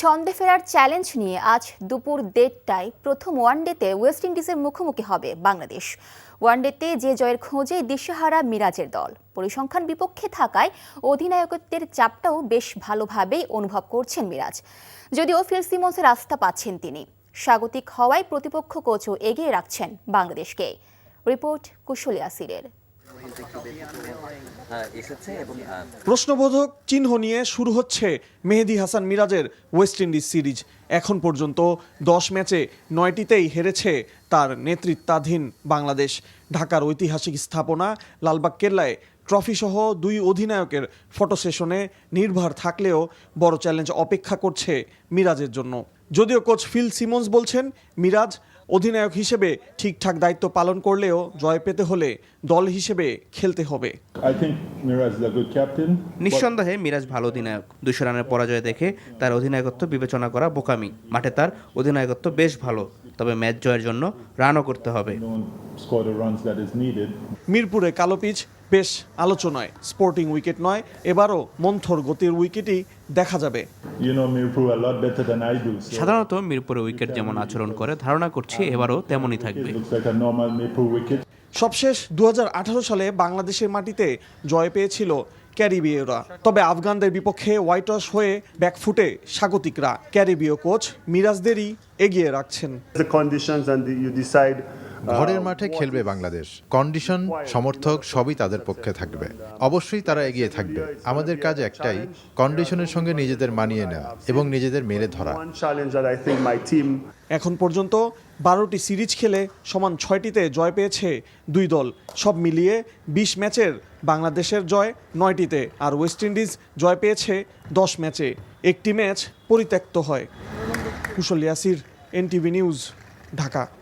ছন্দে ফেরার চ্যালেঞ্জ নিয়ে আজ দুপুর দেড়টায় প্রথম ওয়ানডেতে ওয়েস্ট ইন্ডিজের মুখোমুখি হবে বাংলাদেশ। ওয়ানডেতে যে জয়ের খোঁজে দিশেহারা মিরাজের দল। পরিসংখ্যান বিপক্ষে থাকায় অধিনায়কত্বের চাপটাও বেশ ভালোভাবেই অনুভব করছেন মিরাজ। যদিও ফিল সিমন্সের আস্থা পাচ্ছেন তিনি। স্বাগতিক হওয়ায় প্রতিপক্ষ কোচও এগিয়ে রাখছেন বাংলাদেশকে। রিপোর্ট কুশলী আসিরের প্রশ্নবোধক চিহ্ন নিয়ে শুরু হচ্ছে মেহেদি হাসান মিরাজের ওয়েস্ট ইন্ডিজ সিরিজ। এখন পর্যন্ত দশ ম্যাচে নয়টিতেই হেরেছে তার নেতৃত্বাধীন বাংলাদেশ। ঢাকার ঐতিহাসিক স্থাপনা লালবাগ কেল্লায় ট্রফিসহ দুই অধিনায়কের ফটো সেশনে নির্ভর থাকলেও বড় চ্যালেঞ্জ অপেক্ষা করছে মিরাজের জন্য। যদিও কোচ ফিল সিমন্স বলছেন মিরাজ অধিনায়ক হিসেবে ঠিকঠাক দায়িত্ব পালন করলেও জয় পেতে হলে দল হিসেবে খেলতে হবে। নিঃসন্দেহে মিরাজ ভালো অধিনায়ক। দুশো রানের পরাজয় দেখে তার অধিনায়কত্ব বিবেচনা করা বোকামি। মাঠে তার অধিনায়কত্ব বেশ ভালো তবে ম্যাচ জয়ের জন্য রানও করতে হবে. মিরপুরে কালো পিচ বেশ আলোচনায় স্পোর্টিং উইকেট নয় এবারও মন্থর গতির উইকেটই দেখা যাবে। সাধারণত মিরপুরে উইকেট যেমন আচরণ করে ধারণা করছি এবারও তেমনই থাকবে. সবশেষ দু হাজার আঠারো সালে বাংলাদেশের মাটিতে জয় পেয়েছিল ক্যারিবীয়রা। তবে আফগানদের বিপক্ষে হোয়াইট ওয়াশ হয়ে ব্যাকফুটে স্বাগতিকরা। ক্যারিবীয় কোচ মিরাজদেরই এগিয়ে রাখছেন। ঘরের মাঠে খেলবে বাংলাদেশ। কন্ডিশন সমর্থক সবই তাদের পক্ষে থাকবে। অবশ্যই তারা এগিয়ে থাকবে। আমাদের কাজ একটাই কন্ডিশনের সঙ্গে নিজেদের মানিয়ে নেওয়া এবং নিজেদের মেলে ধরা। এখন পর্যন্ত বারোটি সিরিজ খেলে সমান ছয়টিতে জয় পেয়েছে দুই দল। সব মিলিয়ে বিশ ম্যাচের বাংলাদেশের জয় নয়টিতে আর ওয়েস্ট ইন্ডিজ জয় পেয়েছে দশ ম্যাচে। একটি ম্যাচ পরিত্যক্ত হয়। Kushal Yasir NTV news Dhaka.